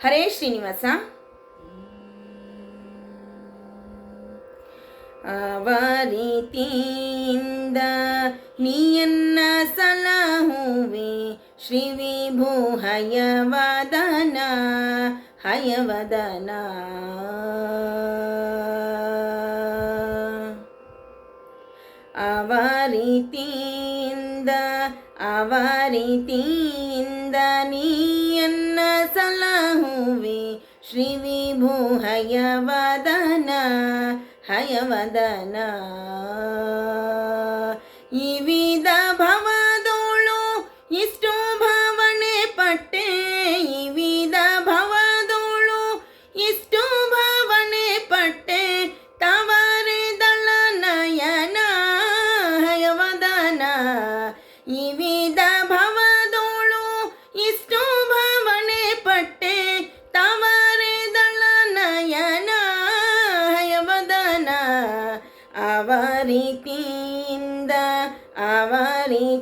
ಹರೇ ಶ್ರೀನಿವಾಸ. ಅವರೀತಿಯಿಂದ ನೀಯನ್ನ ಸಲಹುವೆ ಶ್ರೀ ವಿಭು ಹಯವದನ ಹಯವದನ. ಅವರೀತಿಯಿಂದ ಅವರೀತಿಯಿಂದ ನೀಯನ್ನ ಹಯವದನ. ವಿಭು ಹಯವದನ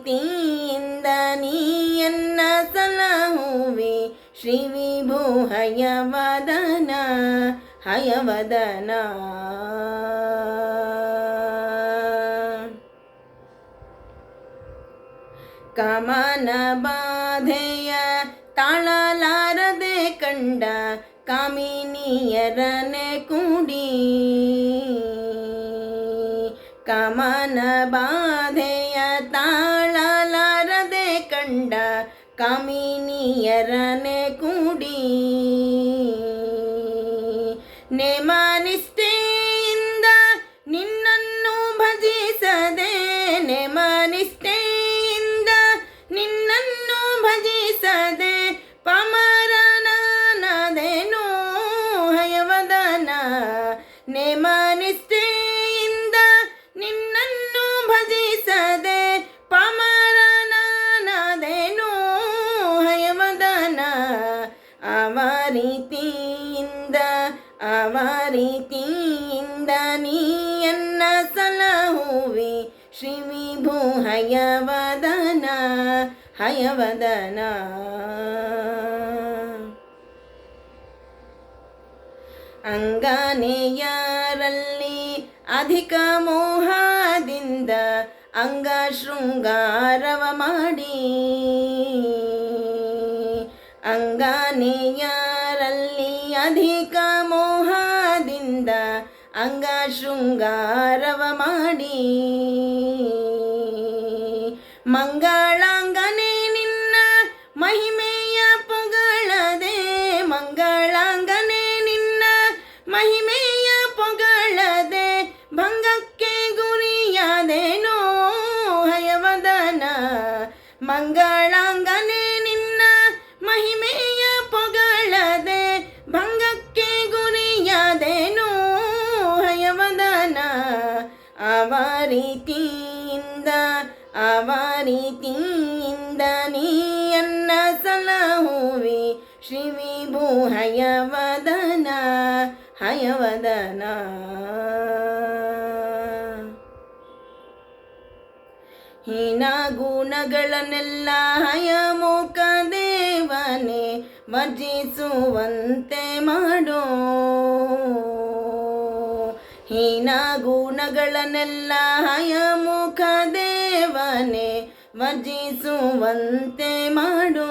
ಅವರೀತಿಯಿಂದ ನೀಯನ್ನ ಸಲಹುವೆ. ಶ್ರೀ ವಿಭು ಹಯವದನ ಹಯವದನ. ಕಮನ ಬಾಧೆಯ ತಾಳಲಾರದೆ ಕಂಡ ಕಾಮಿನಿಯರನೆ ಕೂಡಿ. ಕಮನ ಬಾಧೆಯ ಕಂಡ ಕಾಮಿನಿಯರನೆ ಕೂಡಿ. ನೆಮಾನಿಸ್ತೆಯಿಂದ ನಿನ್ನನ್ನು ಭಜಿಸದೆ ನೆಮಾನಿಸ್ತೆಯಿಂದ ನಿನ್ನನ್ನು ಭಜಿಸದೆ ಪಮರನಾನದೇನು ಹಯವದನ? ನೇಮನಿಷ್ಠೆಯಿಂದ ಅವರೀತಿಯಿಂದ ಅವರೀತಿಯಿಂದ ನೀಯನ್ನ ಸಲಹುವಿ. ಶ್ರೀ ವಿಭು ಹಯವದನ ಹಯವದನ. ಅಂಗನೆಯರಲ್ಲಿ ಅಧಿಕ ಮೋಹದಿಂದ ಅಂಗ ಶೃಂಗಾರವ ಮಾಡಿ. ಅಂಗನೆಯರಲ್ಲಿ ಶೃಂಗಾರವ ಮಾಡಿ ಮಂಗಳಾಂಗನೆ ನಿನ್ನ ಮಹಿಮೆಯ ಪೊಗಳದೆ, ಮಂಗಳಾಂಗನೆ ನಿನ್ನ ಮಹಿಮೆಯ ಪೊಗಳದೆ, ಭಂಗಕ್ಕೆ ಗುರಿಯಾದೇನೋ ಹಯವದನ. ಮಂಗಳಾಂಗನೆ ನಿನ್ನ ಮಹಿಮೆಯ ಅವರೀತಿಯಿಂದ ಅವರೀತಿಯಿಂದ ನೀಯನ್ನ ಸಲಹುವಿ. ಶ್ರೀ ವಿಭು ಹಯವದನ ಹಯವದನ. ಹೀನ ಗುಣಗಳನ್ನೆಲ್ಲ ಹಯಮುಖ ದೇವನೇ ವರ್ಜಿಸುವಂತೆ ಮಾಡೋ. ಹೀನ ಗುಣಗಳನ್ನೆಲ್ಲ ಹಯಮುಖ ದೇವನೇ ವಜಿಸುವಂತೆ ಮಾಡೋ.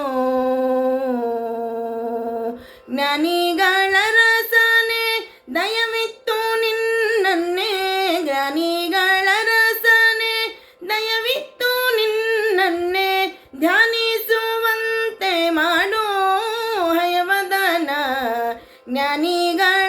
ಜ್ಞಾನಿಗಳ ರಸನೆ ದಯವಿತ್ತು ನಿನ್ನನ್ನೇ. ಜ್ಞಾನಿಗಳ ರಸನೆ ದಯವಿತ್ತು ನಿನ್ನನ್ನೇ ಧ್ಯಾನಿಸುವಂತೆ ಮಾಡೋ ಹಯವದನ. ಜ್ಞಾನಿಗಳ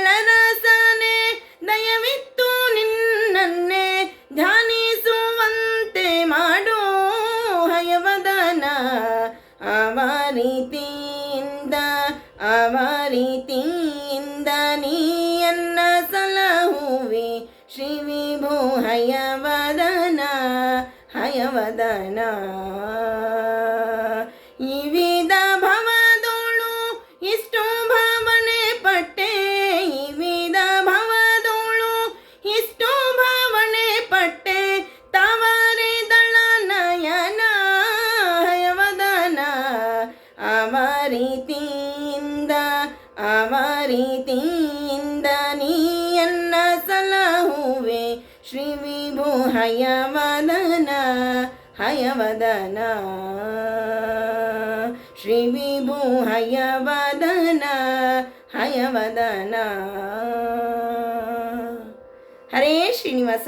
ಅವರೀತಿಯಿಂದ ನೀಯನ್ನ ಸಲಹುವೆ. ಶ್ರೀ ವಿಭು ಹಯವದನ ಹಯವದನ. ಇವಿದ ಭವದೋಳು ಇಷ್ಟು ನೀಯನ್ನ ಸಲಹುವೆ. ಶ್ರೀ ವಿಭು ಹಯವದನ ಹಯವದನ. ಶ್ರೀ ವಿಭು ಹಯವದನ ಹಯವದನ. ಹರೇ ಶ್ರೀನಿವಾಸ.